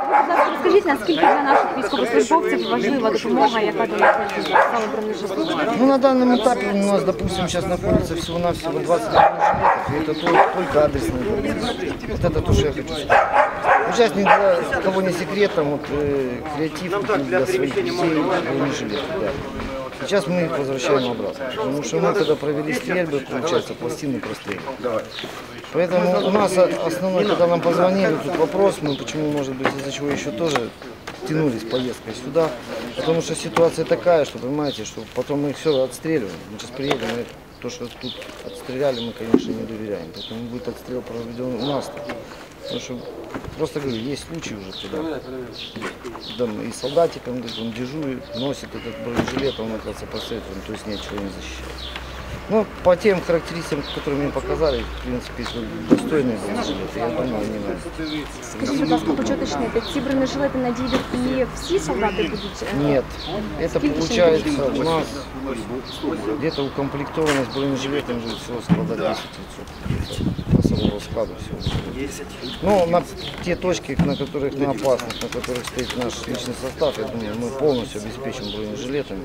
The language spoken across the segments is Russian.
Будь ласка, розкажіть, наскільки для наших військовослужбовців важлива допомога, яка до них надійде саме бронежилетів? Ну, на данном этапе у нас, допустим, сейчас находится всего-навсего 20 бронежилетов, и это то- только адресные бронежилеты. Вот это то, что я хочу сказать. Участник, для кого не секрет, там вот э, креатив купил для своих детей бронежилеты, да. Сейчас мы их возвращаем обратно, потому что мы когда провели стрельбы, получается, пластины прострелили. Поэтому у нас о- основной, когда нам позвонили, тут вопрос, мы почему, может быть, из-за чего еще тоже тянулись поездкой сюда, потому что ситуация такая, что, понимаете, что потом мы все отстреливаем. Мы сейчас приедем, и то, что тут отстреляли, мы, конечно, не доверяем. Поэтому будет отстрел проведен у нас. Потому что, просто говорю, есть случаи уже, когда там и солдатиком говорит, он дежурит, носит этот бронежилет, он оказывается посредством, то есть ничего не защищает. Ну, по тем характеристикам, которые мне показали, в принципе, если достойные бронежилеты, я думаю, они нам Скажіть, будь ласка, хочу уточнити, ці бронежилети надійдуть і всі солдати будуть? е, Нет, это Сколько получается еще у нас где-то укомплектованность бронежилетом же всего склада 10% особого склада всего. Ну, на те точки, на которых на опасных, на которых стоит наш личный состав, я думаю, мы полностью обеспечим бронежилетами.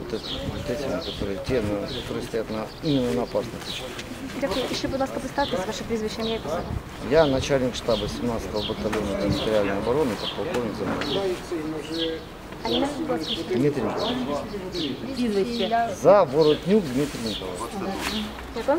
Вот, это- вот этими, которые, те, на, которые стоят на, именно на опасных точках. Дякую. І ще, будь ласка, поставте ваше прізвище, ім'я і посаду. Я начальник штаба 17-го батальона территориальной обороны, подполковник Замаров. А ім'я, будь ласка, Дмитрий Николаевич. За Воротнюк Дмитрий Николаевич. дякую.